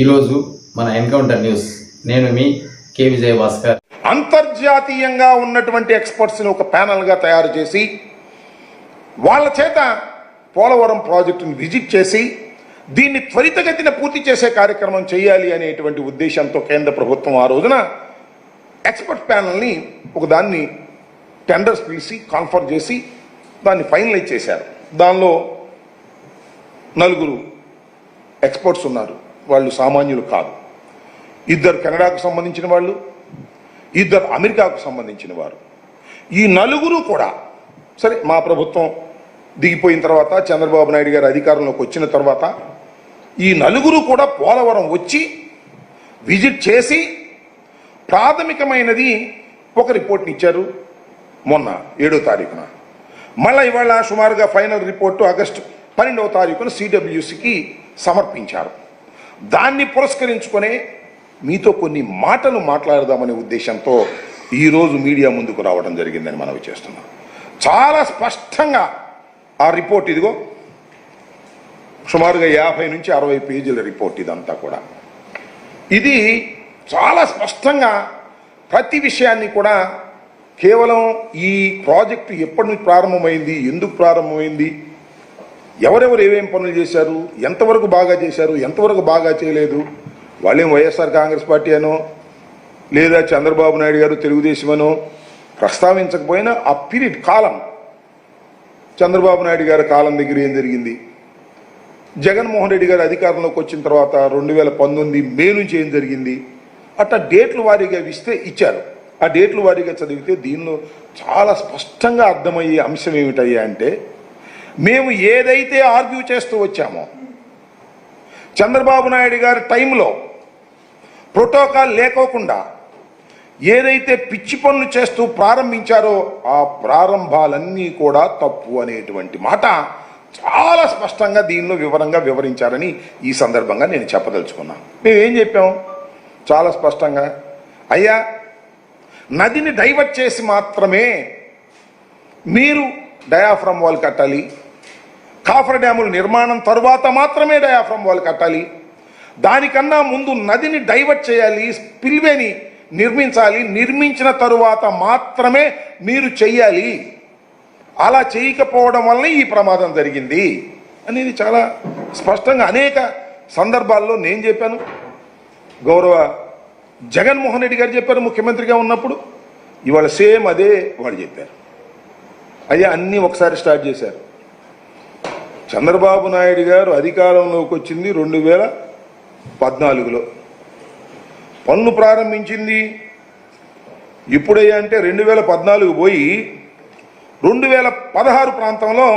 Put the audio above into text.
ఈరోజు మన encounter news. నేను మీ కే. విజయ భాస్కర్ అంతర్జాతీయంగా ఉన్నటువంటి ఎక్స్పర్ట్స్ని ఒక ప్యానల్గా తయారు చేసి వాళ్ళ చేత పోలవరం ప్రాజెక్టును విజిట్ చేసి దీన్ని త్వరితగతిన పూర్తి చేసే కార్యక్రమం చేయాలి అనేటువంటి ఉద్దేశంతో కేంద్ర ప్రభుత్వం ఆ రోజున ఎక్స్పర్ట్ ప్యానల్ని ఒకదాన్ని టెండర్స్ పిలిచి కాన్ఫర్ చేసి దాన్ని ఫైనలైజ్ చేశారు. దానిలో నలుగురు ఎక్స్పర్ట్స్ ఉన్నారు. వాళ్ళు సామాన్యులు కాదు. ఇద్దరు కెనడాకు సంబంధించిన వాళ్ళు ఇద్దరు అమెరికాకు సంబంధించిన వారు. ఈ నలుగురు కూడా సరే మా ప్రభుత్వం దిగిపోయిన తర్వాత చంద్రబాబు నాయుడు గారు అధికారంలోకి వచ్చిన తర్వాత ఈ నలుగురు కూడా పోలవరం వచ్చి విజిట్ చేసి ప్రాథమికమైనది ఒక రిపోర్ట్ని ఇచ్చారు మొన్న ఏడో తారీఖున. మళ్ళీ ఇవాళ సుమారుగా ఫైనల్ రిపోర్టు ఆగస్టు పన్నెండవ తారీఖున సిడబ్ల్యూసికి సమర్పించారు. దాన్ని పురస్కరించుకొని మీతో కొన్ని మాటలు మాట్లాడదామనే ఉద్దేశంతో ఈరోజు మీడియా ముందుకు రావడం జరిగిందని మనవి చేస్తున్నాం. చాలా స్పష్టంగా ఆ రిపోర్ట్ ఇదిగో సుమారుగా యాభై నుంచి అరవై పేజీల రిపోర్ట్ ఇదంతా కూడా. ఇది చాలా స్పష్టంగా ప్రతి విషయాన్ని కూడా కేవలం ఈ ప్రాజెక్టు ఎప్పటి నుంచి ప్రారంభమైంది ఎందుకు ప్రారంభమైంది ఎవరెవరు ఏమేమి పనులు చేశారు? ఎంతవరకు బాగా చేశారు? ఎంతవరకు బాగా చేయలేదు? వాళ్ళేం వైఎస్ఆర్ కాంగ్రెస్ పార్టీ అనో లేదా చంద్రబాబు నాయుడు గారు తెలుగుదేశం అనో ప్రస్తావించకపోయినా ఆ పీరియడ్ కాలం చంద్రబాబు నాయుడు గారి కాలం దగ్గర ఏం జరిగింది? జగన్మోహన్ రెడ్డి గారు అధికారంలోకి వచ్చిన తర్వాత రెండు వేల పంతొమ్మిది మే నుంచి ఏం జరిగింది? అట్లా డేట్లు వారీగా ఇస్తే ఇచ్చారు. ఆ డేట్లు వారీగా చదివితే దీనిలో చాలా స్పష్టంగా అర్థమయ్యే అంశం ఏమిటయ్యా అంటే మేము ఏదైతే ఆర్గ్యూ చేస్తూ వచ్చామో చంద్రబాబు నాయుడు గారి టైంలో ప్రోటోకాల్ లేకోకుండా ఏదైతే పిచ్చి పనులు చేస్తూ ప్రారంభించారో ఆ ప్రారంభాలన్నీ కూడా తప్పు అనేటువంటి మాట చాలా స్పష్టంగా దీనిలో వివరంగా వివరించారని ఈ సందర్భంగా నేను చెప్పదలుచుకున్నాను మేము ఏం చెప్పాం? చాలా స్పష్టంగా అయ్యా నదిని డైవర్ట్ చేసి మాత్రమే మీరు డయాఫ్రమ్ వాల్ కట్టాలి కాఫర్ డ్యాముల నిర్మాణం తరువాత మాత్రమే డయాఫ్రమ్ వాల్ కట్టాలి. దానికన్నా ముందు నదిని డైవర్ట్ చేయాలి స్పిల్వేని నిర్మించాలి నిర్మించిన తరువాత మాత్రమే మీరు చెయ్యాలి. అలా చేయకపోవడం వల్లనే ఈ ప్రమాదం జరిగింది అనేది చాలా స్పష్టంగా అనేక సందర్భాల్లో నేను చెప్పాను. గౌరవ జగన్మోహన్ రెడ్డి గారు చెప్పారు ముఖ్యమంత్రిగా ఉన్నప్పుడు. ఇవాళ సేమ్ అదే వాళ్ళు చెప్పారు. అయ్యా అన్నీ ఒకసారి స్టార్ట్ చేశారు. చంద్రబాబు నాయుడు గారు అధికారంలోకి వచ్చింది రెండు వేల పద్నాలుగులో. పన్ను ప్రారంభించింది ఇప్పుడే అంటే రెండు వేల పద్నాలుగు పోయి రెండు వేల పదహారు ప్రాంతంలో